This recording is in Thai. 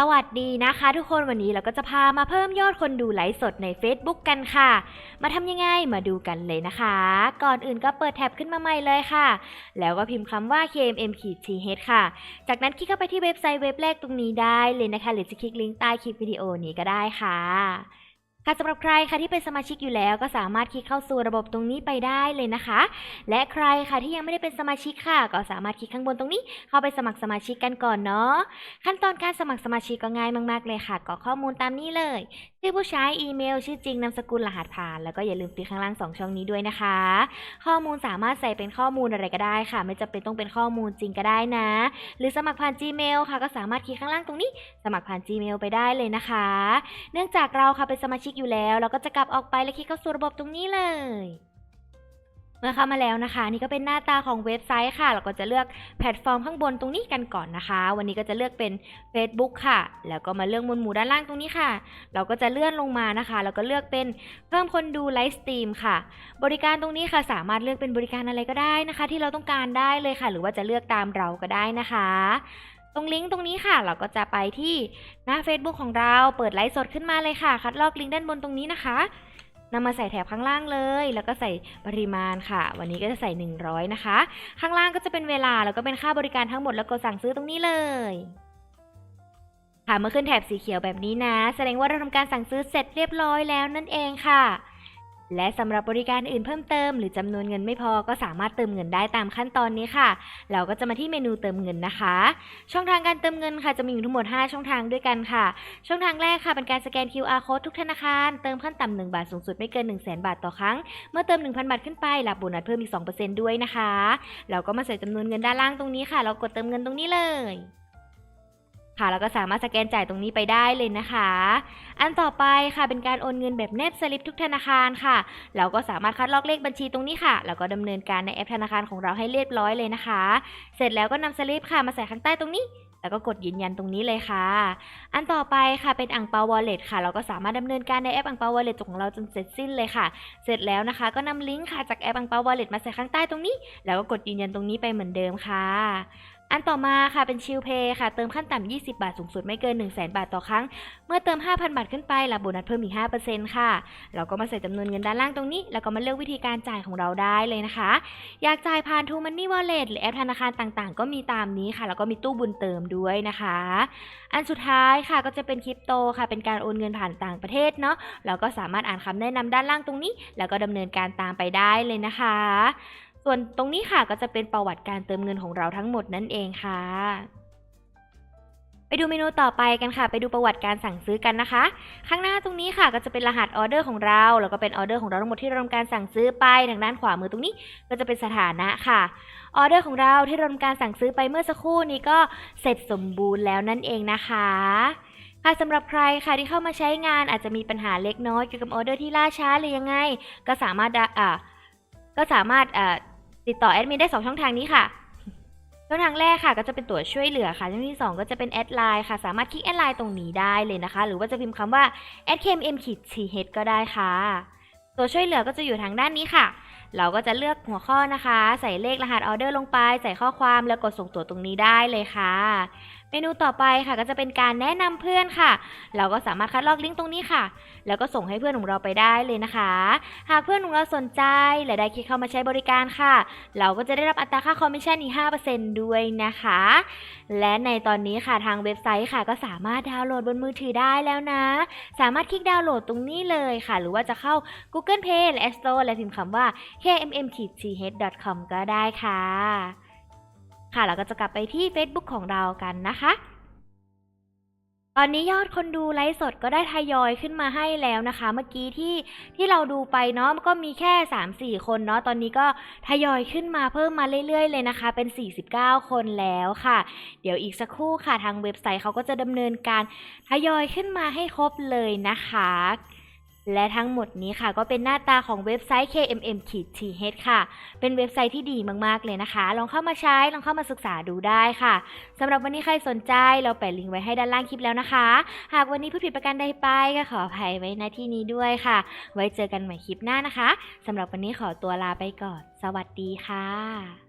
สวัสดีนะคะ ทุกคนวันนี้เราก็จะพามาเพิ่มยอดคนดูไลฟ์สดใน Facebook กันค่ะ มาทำยังไงมาดูกันเลยนะคะ ก่อนอื่นก็เปิดแท็บขึ้นมาใหม่เลยค่ะ แล้วก็พิมพ์คำว่า kmm-th ค่ะ จากนั้นคลิกเข้าไปที่เว็บไซต์เว็บแรกตรงนี้ได้เลยนะคะ หรือจะคลิกลิงก์ใต้คลิปวิดีโอนี้ก็ได้ค่ะ ค่ะสำหรับใครค่ะที่เป็นสมาชิกอยู่แล้ว ก็สามารถคลิกเข้าสู่ระบบตรงนี้ไปได้เลยนะคะ และใครค่ะที่ยังไม่ได้เป็นสมาชิกค่ะ ก็สามารถคลิกข้างบนตรงนี้ เข้าไปสมัครสมาชิกกันก่อนเนาะขั้นตอนการสมัครสมาชิกก็ง่ายมาก ๆ เลยค่ะกรอกข้อมูลตามนี้เลยชื่อผู้ใช้อีเมล ชื่อจริงนามสกุลรหัสผ่าน แล้วก็อย่าลืมติ๊กข้างล่างสองช่องนี้ด้วยนะคะ ข้อมูลสามารถใส่เป็นข้อมูลอะไรก็ได้ค่ะ ไม่จำเป็นต้องเป็นข้อมูลจริงก็ได้นะ หรือสมัครผ่าน Gmail ค่ะ ก็สามารถคลิกข้างล่างตรงนี้ สมัครผ่าน Gmail ไปได้เลยนะคะ เนื่องจากเราค่ะเป็นสมาชิกอยู่แล้ว เราก็จะกลับออกไปและคลิกเข้าสู่ระบบตรงนี้เลย เมื่อเข้ามาแล้วนะคะ นี่ก็เป็นหน้าตาของเว็บไซต์ค่ะ เราก็จะเลือกแพลตฟอร์มข้างบนตรงนี้กันก่อนนะคะ วันนี้ก็จะเลือกเป็น Facebook ค่ะ แล้วก็มาเลือกมวดหมู่ด้านล่างตรงนี้ค่ะ เราก็จะเลื่อนลงมานะคะ แล้วก็เลือกเป็นเพิ่มคนดูไลฟ์สตรีมค่ะ บริการตรงนี้ค่ะ สามารถเลือกเป็นบริการอะไรก็ได้นะคะ ที่เราต้องการได้เลยค่ะ หรือว่าจะเลือกตามเราก็ได้นะคะ ตรงลิงก์ตรงนี้ค่ะ เราก็จะไปที่หน้า Facebook ของเราเปิดไลฟ์สดขึ้นมาเลยค่ะ คัดลอกลิงก์ด้านบนตรงนี้นะคะนำมาใส่แถบข้างล่างเลย แล้วก็ใส่ปริมาณค่ะ วันนี้ก็จะใส่ 100 นะคะ ข้างล่างก็จะเป็นเวลา แล้วก็เป็นค่าบริการทั้งหมด แล้วก็สั่งซื้อตรงนี้เลย ค่ะ เมื่อขึ้นแถบสีเขียวแบบนี้นะ แสดงว่าเราทำการสั่งซื้อเสร็จเรียบร้อยแล้วนั่นเองค่ะ และสำหรับบริการอื่นเพิ่มเติม หรือจำนวนเงินไม่พอก็สามารถเติมเงินได้ตามขั้นตอนนี้ค่ะ เราก็จะมาที่เมนูเติมเงินนะคะ ช่องทางการเติมเงินค่ะจะมีอยู่ทั้งหมด 5 ช่องทางด้วยกันค่ะ ช่องทางแรกค่ะเป็นการสแกน QR code ทุกธนาคารเติมขั้นต่ำ1บาทสูงสุดไม่เกิน 1 0 0 0 0แบาทต่อครั้ง เมื่อเติม 1,000 บาทขึ้นไปรับโบนัสเพิ่มอีก 2%ด้วยนะคะ เราก็มาใส่จำนวนเงินด้านล่างตรงนี้ค่ะ เรากดเติมเงินตรงนี้เลย ค่ะแล้วก็สามารถสแกนจ่ายตรงนี้ไปได้เลยนะคะ อันต่อไปค่ะเป็นการโอนเงินแบบแนบสลิปทุกธนาคารค่ะเราก็สามารถคัดลอกเลขบัญชีตรงนี้ค่ะ แล้วก็ดำเนินการในแอปธนาคารของเราให้เรียบร้อยเลยนะคะ เสร็จแล้วก็นำสลิปค่ะมาใส่ข้างใต้ตรงนี้แล้วก็กดยืนยันตรงนี้เลยค่ะ อันต่อไปค่ะเป็นอังเปาวอลเล็ตค่ะ เราก็สามารถดำเนินการในแอปอังเปาวอลเล็ตของเราจนเสร็จสิ้นเลยค่ะ เสร็จแล้วนะคะ ก็นำลิงก์ค่ะจากแอปอังเปาวอลเล็ตมาใส่ข้างใต้ตรงนี้ แล้วก็กดยืนยันตรงนี้ไปเหมือนเดิมค่ะ อันต่อมาค่ะเป็นชิลเพย์ค่ะ เติมขั้นต่ำ 20 บาทสูงสุดไม่เกิน 1 0 0 0 0แบาทต่อครั้ง เมื่อเติม 5,000 บาทขึ้นไปรับโบนัสเพิ่มอีก 5%ค่ะ เราก็มาใส่จำนวนเงินด้านล่างตรงนี้ แล้วก็มาเลือกวิธีการจ่ายของเราได้เลยนะคะ อยากจ่ายผ่าน True Money Wallet หรือแอปธนาคารต่างๆ ก็มีตามนี้ค่ะ แล้วก็มีตู้บุญเติมด้วยนะคะ อันสุดท้ายค่ะก็จะเป็นคริปโตค่ะ เป็นการโอนเงินผ่านต่างประเทศเนาะเราก็สามารถอ่านคำแนะนำด้านล่างตรงนี้ แล้วก็ดำเนินการตามไปได้เลยนะคะ ส่วนตรงนี้ค่ะก็จะเป็นประวัติการเติมเงินของเราทั้งหมดนั่นเองค่ะ ไปดูเมนูต่อไปกันค่ะ ไปดูประวัติการสั่งซื้อกันนะคะ ข้างหน้าตรงนี้ค่ะก็จะเป็นรหัสออเดอร์ของเรา แล้วก็เป็นออเดอร์ของเราทั้งหมดที่เราทำการสั่งซื้อไปทางด้านขวามือตรงนี้ก็จะเป็นสถานะค่ะออเดอร์ของเราที่เราทำการสั่งซื้อไปเมื่อสักครู่นี้ก็เสร็จสมบูรณ์แล้วนั่นเองนะคะค่ะสำหรับใครค่ะที่เข้ามาใช้งานอาจจะมีปัญหาเล็กน้อยเกี่ยวกับออเดอร์ที่ล่าช้าหรือยังไง ก็สามารถอ่าก็สามารถอ่า ติดต่อแอดมินได้ 2 ช่องทางนี้ค่ะ ช่องทางแรกค่ะ ก็จะเป็นตัวช่วยเหลือค่ะ ช่องที่ 2 ก็จะเป็นแอดไลน์ค่ะ สามารถคลิกแอดไลน์ตรงนี้ได้เลยนะคะ หรือว่าจะพิมพ์คำว่า @kmm-th ก็ได้ค่ะ ตัวช่วยเหลือก็จะอยู่ทางด้านนี้ค่ะ เราก็จะเลือกหัวข้อนะคะ ใส่เลขรหัสออเดอร์ลงไป ใส่ข้อความแล้วกดส่งตัวตรงนี้ได้เลยค่ะ เมนูต่อไปค่ะก็จะเป็นการแนะนำเพื่อนค่ะ เราก็สามารถคัดลอกลิงก์ตรงนี้ค่ะ แล้วก็ส่งให้เพื่อนของเราไปได้เลยนะคะ หากเพื่อนของเราสนใจและได้คลิกเข้ามาใช้บริการค่ะ เราก็จะได้รับอัตราค่าคอมมิชชั่นอีก5%ด้วยนะคะ และในตอนนี้ค่ะทางเว็บไซต์ค่ะ ก็สามารถดาวน์โหลดบนมือถือได้แล้วนะ สามารถคลิกดาวน์โหลดตรงนี้เลยค่ะ หรือว่าจะเข้า Google Play และ App Store และพิมพ์คำว่า kmm-th.com ก็ได้ค่ะ ค่ะเราก็จะกลับไปที่ Facebook ของเรากันนะคะ ตอนนี้ยอดคนดูไลฟ์สดก็ได้ทยอยขึ้นมาให้แล้วนะคะ เมื่อกี้ที่ที่เราดูไปเนาะก็มีแค่ 3-4 คนเนาะตอนนี้ก็ทยอยขึ้นมาเพิ่มมาเรื่อยๆ เลยนะคะ เป็น 49 คนแล้วค่ะ เดี๋ยวอีกสักครู่ค่ะทางเว็บไซต์เขาก็จะดำเนินการทยอยขึ้นมาให้ครบเลยนะคะ และทั้งหมดนี้ค่ะก็เป็นหน้าตาของเว็บไซต์ kmm-th ค่ะ เป็นเว็บไซต์ที่ดีมากๆเลยนะคะ ลองเข้ามาใช้ ลองเข้ามาศึกษาดูได้ค่ะสำหรับวันนี้ใครสนใจเราแปะลิงก์ไว้ให้ด้านล่างคลิปแล้วนะคะ หากวันนี้ผู้ผิดประการใดไปก็ขออภัยไว้ณที่นี้ด้วยค่ะ ไว้เจอกันใหม่คลิปหน้านะคะสำหรับวันนี้ขอตัวลาไปก่อน สวัสดีค่ะ